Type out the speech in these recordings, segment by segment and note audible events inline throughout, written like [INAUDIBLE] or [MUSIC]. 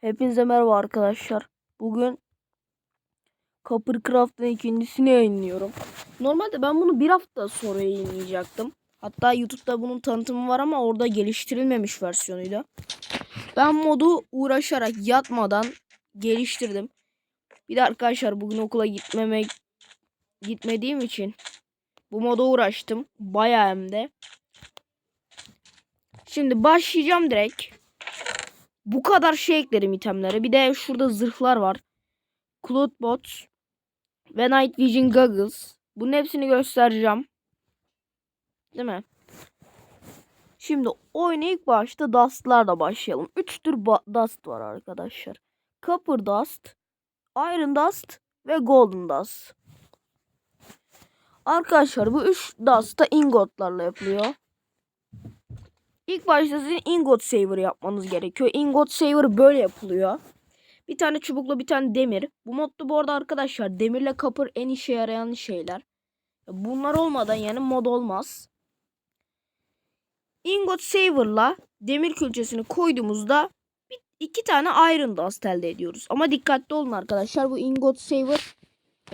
Hepinize merhaba arkadaşlar. Bugün Coppercraft'ın ikincisini yayınlıyorum. Normalde ben bunu bir hafta sonra yayınlayacaktım. Hatta YouTube'da bunun tanıtımı var ama orada geliştirilmemiş versiyonuydu. Ben modu uğraşarak yatmadan geliştirdim. Bir de arkadaşlar bugün okula gitmemek gitmediğim için bu moda uğraştım. Bayağı hem de. Şimdi başlayacağım direkt. Bu kadar şey ekledim itemlere. Bir de şurada zırhlar var. Cloud Bot ve Night Vision Goggles. Bunun hepsini göstereceğim. Değil mi? Şimdi oyuna ilk başta Dust'larla başlayalım. 3 tür Dust var arkadaşlar. Copper Dust, Iron Dust ve Golden Dust. Arkadaşlar bu 3 Dust da ingotlarla yapılıyor. İlk başta sizin ingot saver yapmanız gerekiyor. Ingot saver böyle yapılıyor. Bir tane çubukla bir tane demir. Bu modda bu arada arkadaşlar demirle kapır en işe yarayan şeyler. Bunlar olmadan yani mod olmaz. Ingot saver'la demir külçesini koyduğumuzda bir, iki tane iron dust elde ediyoruz. Ama dikkatli olun arkadaşlar. Bu ingot saver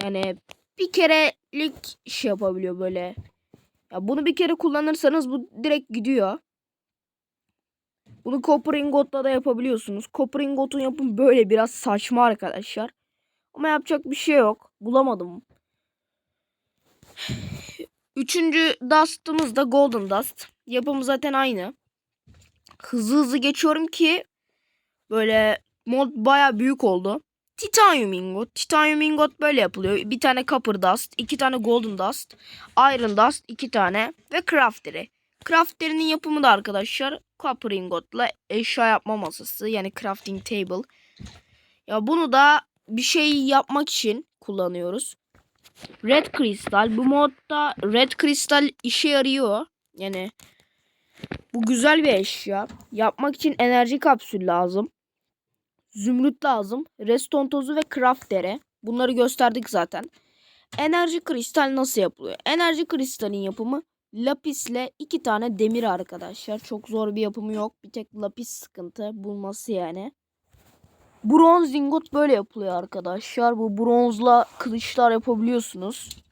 yani bir kerelik şey yapabiliyor böyle. Ya bunu bir kere kullanırsanız bu direkt gidiyor. Bunu copper ingotla da yapabiliyorsunuz. Copper ingotun yapım böyle biraz saçma arkadaşlar. Ama yapacak bir şey yok. Bulamadım. Üçüncü dust'ımız da golden dust. Yapımı zaten aynı. Hızlı hızlı geçiyorum ki böyle mod baya büyük oldu. Titanium ingot. Titanium ingot böyle yapılıyor. Bir tane copper dust, iki tane golden dust, iron dust, iki tane ve crafter'ı. Crafter'inin yapımı da arkadaşlar copper ingotla eşya yapma masası yani crafting table. Ya bunu da bir şey yapmak için kullanıyoruz. Red Crystal. Bu modda Red Crystal işe yarıyor. Yani bu güzel bir eşya. Yapmak için enerji kapsül lazım. Zümrüt lazım. Reston tozu ve craftere. Bunları gösterdik zaten. Enerji kristal nasıl yapılıyor? Enerji kristalin yapımı lapisle iki tane demir arkadaşlar. Çok zor bir yapımı yok. Bir tek lapis sıkıntı bulması yani. Bronz ingot böyle yapılıyor arkadaşlar. Bu bronzla kılıçlar yapabiliyorsunuz.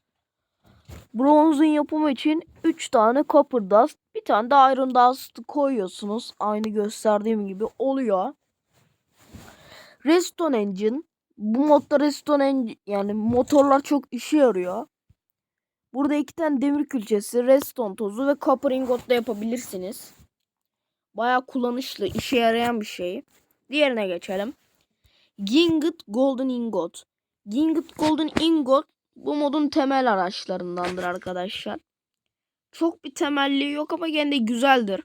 Bronzun yapımı için 3 tane copper dust, bir tane de iron dust koyuyorsunuz. Aynı gösterdiğim gibi oluyor. Redstone engine. Bu modda redstone engine yani motorlar çok işe yarıyor. Burada iki tane demir külçesi, redstone tozu ve copper ingotla yapabilirsiniz. Baya kullanışlı, işe yarayan bir şey. Diğerine geçelim. Ginget Golden Ingot. Ginget Golden Ingot bu modun temel araçlarındandır arkadaşlar. Çok bir temelliği yok ama gene de güzeldir.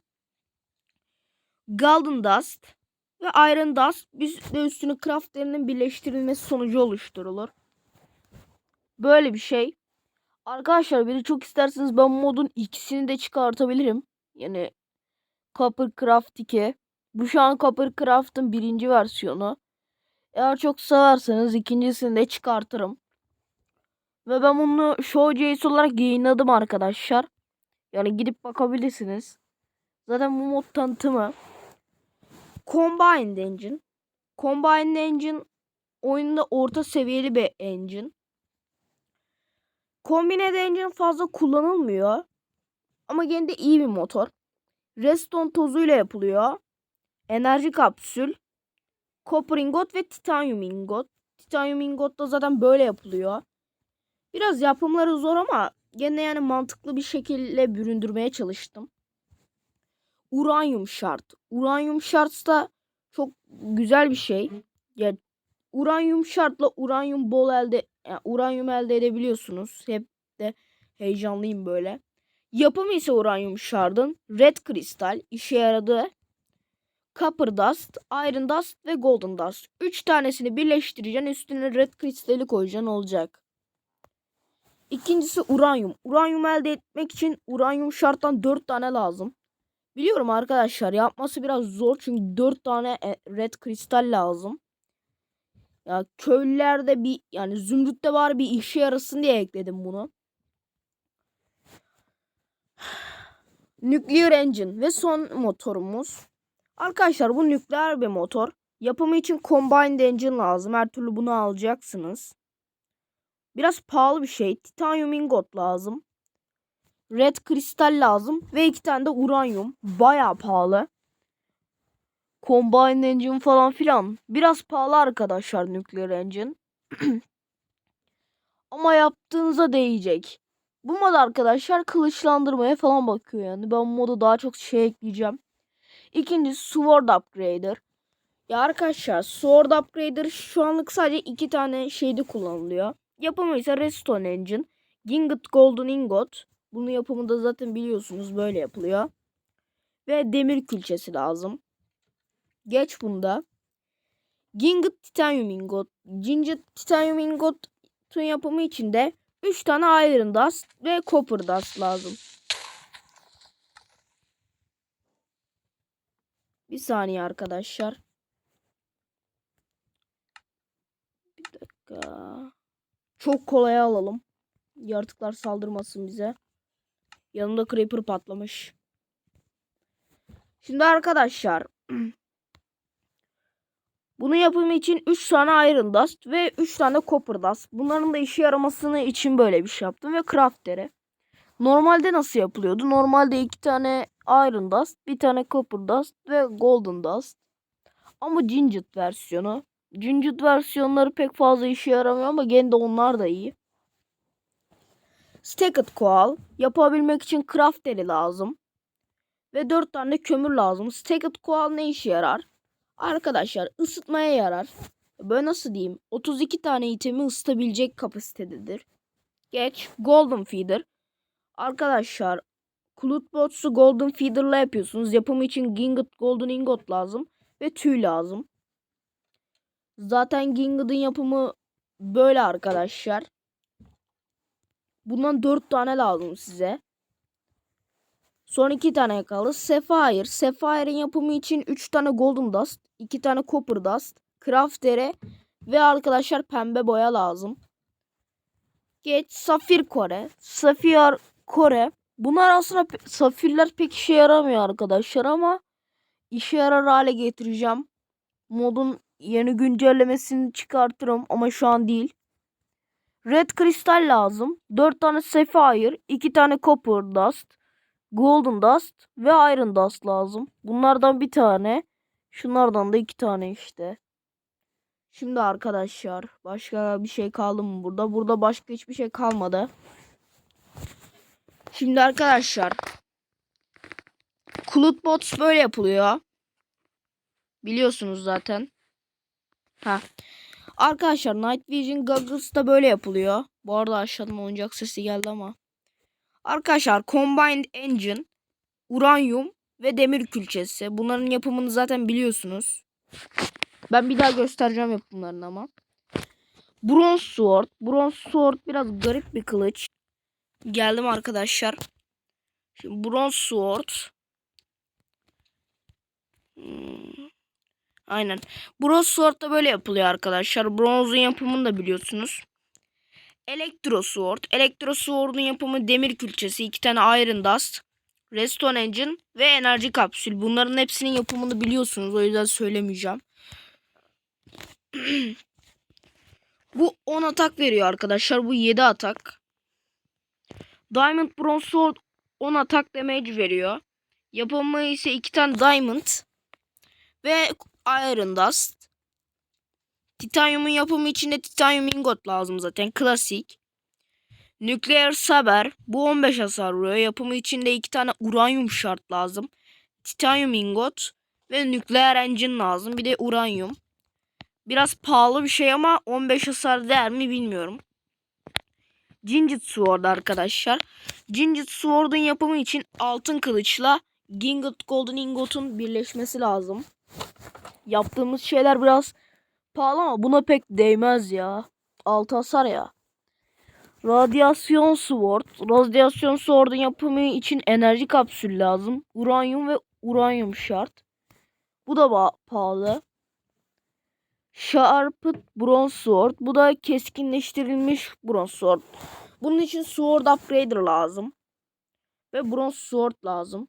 Golden Dust ve Iron Dust bir de üstünü craftlerinin birleştirilmesi sonucu oluşturulur. Böyle bir şey. Arkadaşlar beni çok isterseniz ben modun ikisini de çıkartabilirim. Yani Coppercraft 2. Bu şu an Coppercraft'ın birinci versiyonu. Eğer çok severseniz ikincisini de çıkartırım. Ve ben bunu Show.js olarak yayınladım arkadaşlar. Yani gidip bakabilirsiniz. Zaten bu mod tanıtımı. Combined Engine. Combined Engine oyunda orta seviyeli bir engine. Combined Engine fazla kullanılmıyor. Ama gene de iyi bir motor. Redstone tozuyla yapılıyor. Enerji kapsül. Copper ingot ve titanium ingot. Titanium ingot da zaten böyle yapılıyor. Biraz yapımları zor ama gene yani mantıklı bir şekilde büründürmeye çalıştım. Uranyum şart. Uranyum şart da çok güzel bir şey. Ya uranyum şartla uranyum bol elde yani uranyum elde edebiliyorsunuz. Hep de heyecanlıyım böyle. Yapımı ise uranyum şardın red kristal işe yaradı. Copper Dust, Iron Dust ve Golden Dust. 3 tanesini birleştireceksin. Üstüne red kristali koyacaksın olacak. İkincisi uranyum. Uranyum elde etmek için uranyum şarttan 4 tane lazım. Biliyorum arkadaşlar yapması biraz zor çünkü 4 tane e, red kristal lazım. Ya köylülerde bir yani zümrütte var bir işe yarasın diye ekledim bunu. Nuclear Engine ve son motorumuz. Arkadaşlar bu nükleer bir motor. Yapımı için Combined Engine lazım. Her türlü bunu alacaksınız. Biraz pahalı bir şey. Titanium ingot lazım. Red kristal lazım. Ve iki tane de uranyum. Baya pahalı. Combined Engine falan filan. Biraz pahalı arkadaşlar Nuclear Engine. [CLEARS THROAT] Ama yaptığınıza değecek. Bu mod arkadaşlar kılıçlandırmaya falan bakıyor yani. Ben bu moda daha çok şey ekleyeceğim. İkincisi Sword Upgrader. Ya arkadaşlar Sword Upgrader şu anlık sadece iki tane şeyde kullanılıyor. Yapımı ise Redstone Engine. Gingot Golden Ingot. Bunun yapımı da zaten biliyorsunuz böyle yapılıyor. Ve demir külçesi lazım. Geç bunda. Gingot Titanium Ingot. Gingot Titanium Ingot'un yapımı için de 3 tane Iron Dust ve Copper Dust lazım. Bir saniye arkadaşlar. Bir dakika. Çok kolay alalım. Yaratıklar saldırmasın bize. Yanımda Creeper patlamış. Şimdi arkadaşlar. [CLEARS THROAT] Bunu yapımı için 3 tane Iron Dust ve 3 tane Copper Dust. Bunların da işe yaramasını için böyle bir şey yaptım ve Crafter'e. Normalde nasıl yapılıyordu? Normalde 2 tane Iron Dust, bir tane Copper Dust ve Golden Dust. Ama Gingit versiyonu. Gingit versiyonları pek fazla işe yaramıyor ama gene de onlar da iyi. Stacked Coal yapabilmek için Crafter'i lazım. Ve 4 tane kömür lazım. Stacked Coal ne işe yarar? Arkadaşlar ısıtmaya yarar. Böyle nasıl diyeyim? 32 tane itemi ısıtabilecek kapasitededir. Geç. Golden Feeder. Arkadaşlar Clutbots'u Golden Feeder'la yapıyorsunuz. Yapımı için Gingot Golden Ingot lazım. Ve tüy lazım. Zaten Gingot'un yapımı böyle arkadaşlar. Bundan 4 tane lazım size. Son 2 tane kaldı. Sapphire. Sapphire'in yapımı için 3 tane Golden Dust, 2 tane Copper Dust, Crafter'e ve arkadaşlar pembe boya lazım. Geç Safir Kore. Safir Kore. Bunlar aslında pe- safirler pek işe yaramıyor arkadaşlar ama işe yarar hale getireceğim. Modun yeni güncellemesini çıkartırım ama şu an değil. Red kristal lazım. 4 tane Sapphire, 2 tane Copper Dust, Golden Dust ve Iron Dust lazım. Bunlardan bir tane. Şunlardan da iki tane işte. Şimdi arkadaşlar başka bir şey kaldı mı burada? Burada başka hiçbir şey kalmadı. Şimdi arkadaşlar Cloud Bots böyle yapılıyor. Biliyorsunuz zaten. Ha. Arkadaşlar Night Vision Goggles da böyle yapılıyor. Bu arada aşağıdan oyuncak sesi geldi ama. Arkadaşlar Combined Engine, uranyum ve demir külçesi. Bunların yapımını zaten biliyorsunuz. Ben bir daha göstereceğim yapımlarını ama. Bronze Sword. Bronze Sword biraz garip bir kılıç. Geldim arkadaşlar. Şimdi Bronze Sword. Hmm. Aynen. Bronze Sword da böyle yapılıyor arkadaşlar. Bronzun yapımını da biliyorsunuz. Elektro Sword. Elektro Sword'un yapımı demir külçesi, iki tane Iron Dust, Redstone Engine ve enerji kapsül. Bunların hepsinin yapımını biliyorsunuz. O yüzden söylemeyeceğim. [CLEARS THROAT] Bu 10 atak veriyor arkadaşlar. Bu 7 atak. Diamond Bronze Sword 10 atak damage veriyor. Yapımı ise 2 tane Diamond ve Iron Dust. Titanium'un yapımı için de titanium ingot lazım zaten. Klasik. Nükleer saber. Bu 15 hasar vuruyor. Yapımı için de 2 tane uranyum şart lazım. Titanium ingot ve nükleer engine lazım. Bir de uranyum. Biraz pahalı bir şey ama 15 hasar değer mi bilmiyorum. Gingit Sword arkadaşlar. Gingit Sword'un yapımı için altın kılıçla Gingot Golden Ingot'un birleşmesi lazım. Yaptığımız şeyler biraz pahalı ama buna pek değmez ya. Altı hasar ya. Radyasyon Sword. Radyasyon Sword'un yapımı için enerji kapsül lazım. Uranyum ve uranyum şart. Bu da pahalı. Sharped Bronze Sword. Bu da keskinleştirilmiş Bronze Sword. Bunun için Sword Upgrader lazım. Ve Bronze Sword lazım.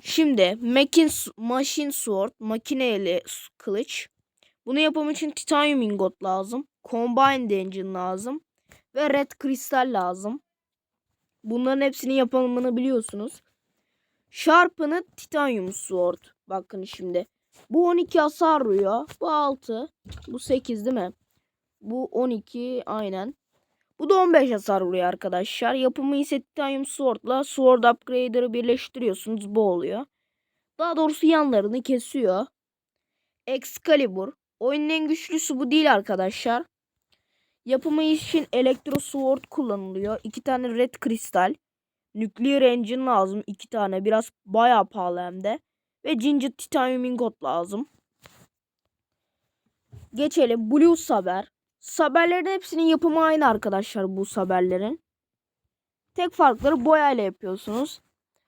Şimdi Makin, Machine Sword, makineli kılıç. Bunu yapım için titanium ingot lazım. Combined Engine lazım. Ve Red Crystal lazım. Bunların hepsinin yapımını biliyorsunuz. Sharpen'ı Titanium Sword. Bakın şimdi. Bu 12 hasar vuruyor. Bu 6. Bu 8 değil mi? Bu 12 aynen. Bu da 15 hasar vuruyor arkadaşlar. Yapımı ise Titanium Sword'la Sword Upgrader'ı birleştiriyorsunuz. Bu oluyor. Daha doğrusu yanlarını kesiyor. Excalibur. Oyunun en güçlüsü bu değil arkadaşlar. Yapımı için Electro Sword kullanılıyor. İki tane Red Crystal. Nuclear Engine lazım. iki tane. Biraz bayağı pahalı hem de. Ve Ginger Titanium Ingot lazım. Geçelim. Blue Saber. Saberlerin hepsinin yapımı aynı arkadaşlar bu saberlerin. Tek farkları boyayla yapıyorsunuz.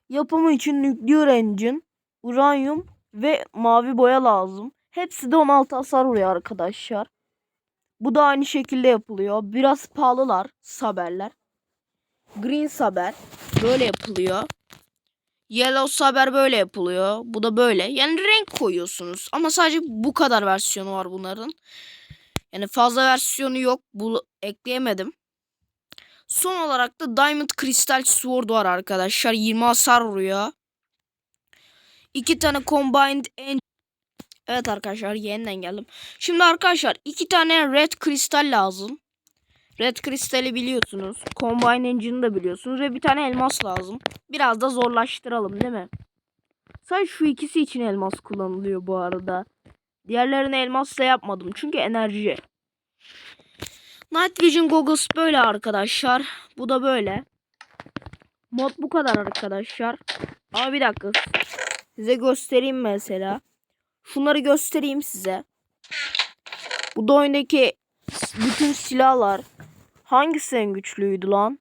Yapımı için Nuclear Engine, Uranyum ve mavi boya lazım. Hepsi de 16 hasar vuruyor arkadaşlar. Bu da aynı şekilde yapılıyor. Biraz pahalılar saberler. Green saber böyle yapılıyor. Yellow saber böyle yapılıyor. Bu da böyle. Yani renk koyuyorsunuz. Ama sadece bu kadar versiyonu var bunların. Yani fazla versiyonu yok. Bu ekleyemedim. Son olarak da Diamond Crystal Sword var arkadaşlar. 20 hasar vuruyor. İki tane Combined Engine. Evet arkadaşlar yeniden geldim. Şimdi arkadaşlar iki tane Red Crystal lazım. Red Crystal'i biliyorsunuz. Combine Engine'ı da biliyorsunuz. Ve bir tane elmas lazım. Biraz da zorlaştıralım değil mi? Sadece şu ikisi için elmas kullanılıyor bu arada. Diğerlerini elmasla yapmadım. Çünkü enerji. Night Vision Goggles böyle arkadaşlar. Bu da böyle. Mod bu kadar arkadaşlar. Ama bir dakika. Size göstereyim mesela. Şunları göstereyim size. Bu da oyundaki bütün silahlar. Hangisi en güçlüydü lan?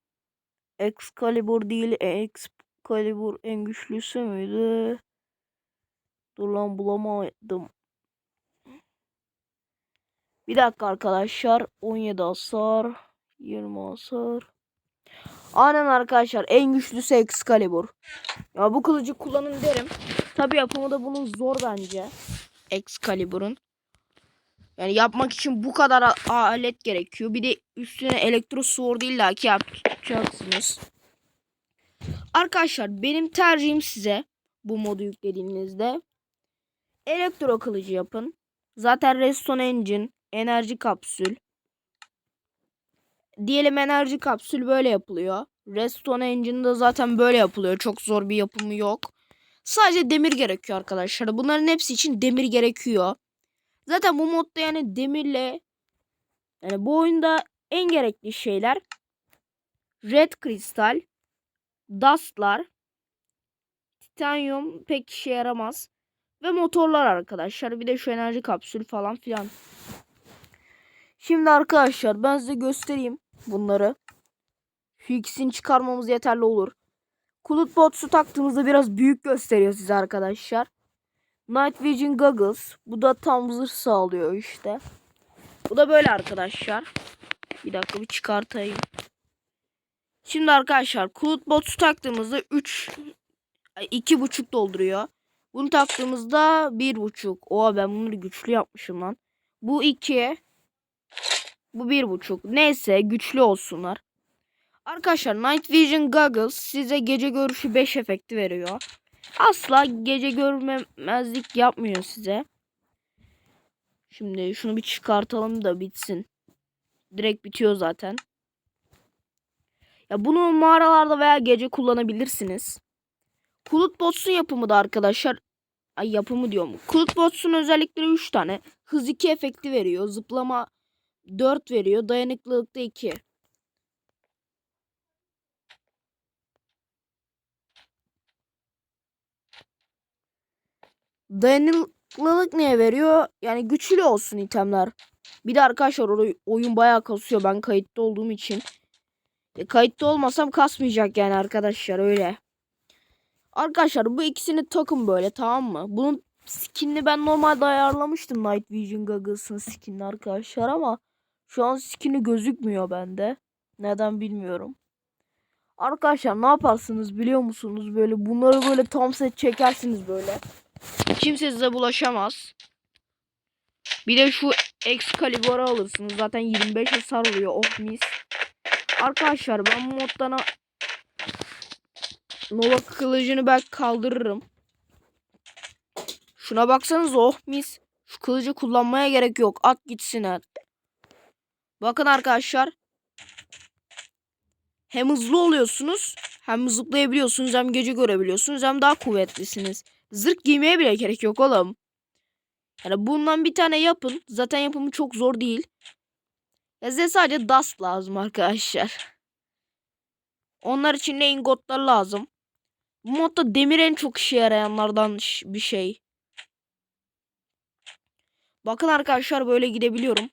Excalibur değil. Excalibur en güçlüsü müydü? Dur lan bulamadım. Bir dakika arkadaşlar. 17 hasar. 20 hasar. Aynen arkadaşlar. En güçlüsü Excalibur. Ya bu kılıcı kullanın derim. Tabi yapımı da bunun zor bence. Excalibur'un. Yani yapmak için bu kadar alet gerekiyor. Bir de üstüne elektro sword illaki yapacaksınız. Arkadaşlar benim tercihim size bu modu yüklediğinizde elektro kılıcı yapın. Zaten Redstone Engine, enerji kapsül. Diyelim enerji kapsül böyle yapılıyor. Redstone Engine'da zaten böyle yapılıyor. Çok zor bir yapımı yok. Sadece demir gerekiyor arkadaşlar. Bunların hepsi için demir gerekiyor. Zaten bu modda yani demirle yani bu oyunda en gerekli şeyler Red Crystal, Dust'lar, Titanium pek işe yaramaz ve motorlar arkadaşlar. Bir de şu enerji kapsülü falan filan. Şimdi arkadaşlar ben size göstereyim bunları. Şu ikisini çıkarmamız yeterli olur. Kulut botsu taktığımızda biraz büyük gösteriyor size arkadaşlar. Night Vision Goggles. Bu da tam zırh sağlıyor işte. Bu da böyle arkadaşlar. Bir dakika bir çıkartayım. Şimdi arkadaşlar Kulut Botsu taktığımızda 3 2,5 dolduruyor. Bunu taktığımızda 1,5. Oha ben bunları güçlü yapmışım lan. Bu 2. Bu 1,5. Neyse güçlü olsunlar. Arkadaşlar Night Vision Goggles size gece görüşü 5 efekti veriyor. Asla gece görmemezlik yapmıyor size. Şimdi şunu bir çıkartalım da bitsin. Direkt bitiyor zaten. Ya bunu mağaralarda veya gece kullanabilirsiniz. Kulut Bots'un yapımı da arkadaşlar. Ay yapımı diyorum. Kulut Bots'un özellikleri 3 tane. Hız 2 efekti veriyor. Zıplama 4 veriyor. Dayanıklılık da 2. Dayanıklılık neye veriyor? Yani güçlü olsun itemler. Bir de arkadaşlar oy- oyun bayağı kasıyor ben kayıtta olduğum için. E, kayıtta olmasam kasmayacak yani arkadaşlar öyle. Arkadaşlar bu ikisini takın böyle tamam mı? Bunun skinini ben normalde ayarlamıştım Night Vision Goggles'ın skinini arkadaşlar ama şu an skini gözükmüyor bende. Neden bilmiyorum. Arkadaşlar ne yaparsınız biliyor musunuz? Böyle bunları böyle tam set çekersiniz böyle. Kimse size bulaşamaz. Bir de şu Excalibur'u alırsınız. Zaten 25 hasar vuruyor. Oh mis. Arkadaşlar ben bu moddan Nova kılıcını ben kaldırırım. Şuna baksanız oh mis. Şu kılıcı kullanmaya gerek yok. At gitsin at. Bakın arkadaşlar. Hem hızlı oluyorsunuz. Hem zıplayabiliyorsunuz. Hem gece görebiliyorsunuz. Hem daha kuvvetlisiniz. Zırh giymeye bile gerek yok oğlum. Yani bundan bir tane yapın. Zaten yapımı çok zor değil. Ya size sadece dust lazım arkadaşlar. Onlar için de ingotlar lazım. Bu modda demir en çok işe yarayanlardan bir şey. Bakın arkadaşlar böyle gidebiliyorum.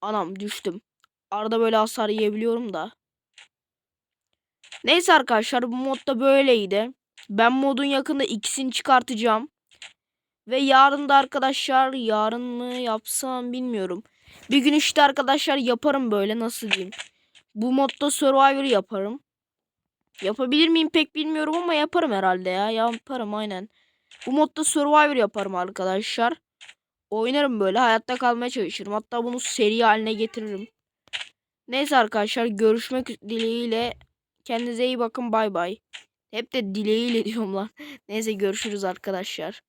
Anam düştüm. Arada böyle hasar yiyebiliyorum da. Neyse arkadaşlar bu modda böyleydi. Ben modun yakında ikisini çıkartacağım. Ve yarın da arkadaşlar yarın mı yapsam bilmiyorum. Bir gün işte arkadaşlar yaparım böyle nasıl diyeyim. Bu modda Survivor yaparım. Yapabilir miyim pek bilmiyorum ama yaparım herhalde ya. Yaparım aynen. Bu modda Survivor yaparım arkadaşlar. Oynarım böyle hayatta kalmaya çalışırım. Hatta bunu seri haline getiririm. Neyse arkadaşlar görüşmek dileğiyle. Kendinize iyi bakın bay bay. Hep de dileğiyle [LAUGHS] diyorum lan. Neyse görüşürüz arkadaşlar.